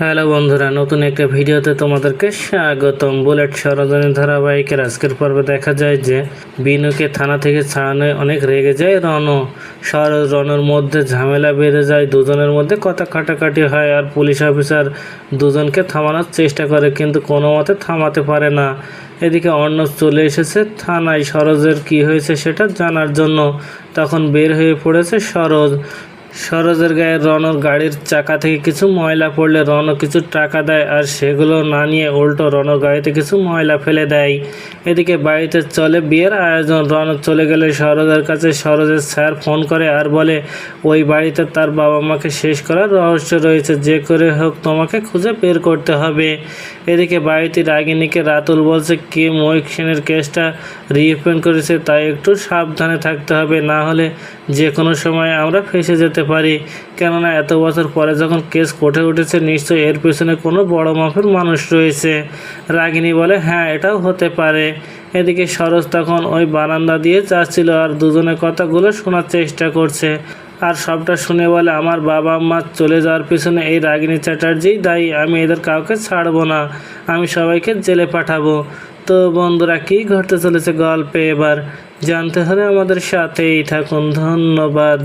Hello বন্ধুরা, নতুন একটা ভিডিওতে তোমাদেরকে স্বাগতম। বুলেট সরজনী ধারাবাহিকের আজকের পর্বে দেখা যায় যে বিনুকে থানা থেকে ছাড়ানো অনেক রেগে যায় রণ। সরজ রণর মধ্যে ঝামেলা বেড়ে যায়, দুজনের মধ্যে কথা কাটাকাটি হয় আর পুলিশ অফিসার দুজনকে থামানোর চেষ্টা করে, কিন্তু কোনো মতে থামাতে পারে না। এদিকে অর্ণব চলে এসেছে থানায়। সরোজের কি হয়েছে সেটা জানার জন্য তখন বের হয়ে পড়েছে সরোজ। সরোজের গায়ে রনর গাড়ির চাকা থেকে কিছু ময়লা পড়লে রন কিছু টাকা দেয় আর সেগুলো না নিয়ে উল্টো রনর গাড়িতে কিছু ময়লা ফেলে দেয়। এদিকে বাড়িতে চলে বিয়ের আয়োজন। রন চলে গেলে সরোজের কাছে সরোজের স্যার ফোন করে আর বলে, ওই বাড়িতে তার বাবা মাকে শেষ করার রহস্য রয়েছে। যে করে হোক তোমাকে খুঁজে বের করতে হবে। এদিকে বাড়িতে রাগিনীকে রাতুল বলছে, কি ময়ূক সেনের কেসটা রিওপেন করেছে তাই একটু সাবধানে থাকতে হবে। না হলে যে কোনো সময় আমরা ফেসে যেতে পারি। কেননা এত বছর পরে যখন কেস কোর্টে উঠেছে, নিশ্চয়ই এর পেছনে কোনো বড় মাপের মানুষ রয়েছে। রাগিনী বলে হ্যাঁ এটাও হতে পারে। এদিকে সরোজ তখন ওই বারান্দা দিয়ে যাচ্ছিল আর দুজনের কথাগুলো শোনার চেষ্টা করছে। আর সবটা শুনে বলে, আমার বাবা মা চলে যাওয়ার পিছনে এই রাগিনী চ্যাটার্জিই দায়ী, আমি এদের কাউকে ছাড়বো না। আমি সবাইকে জেলে পাঠাবো। তো বন্ধুরা, কী ঘটতে চলেছে গল্পে এবার? জানতে হলে আমাদের সাথেই থাকুন। ধন্যবাদ।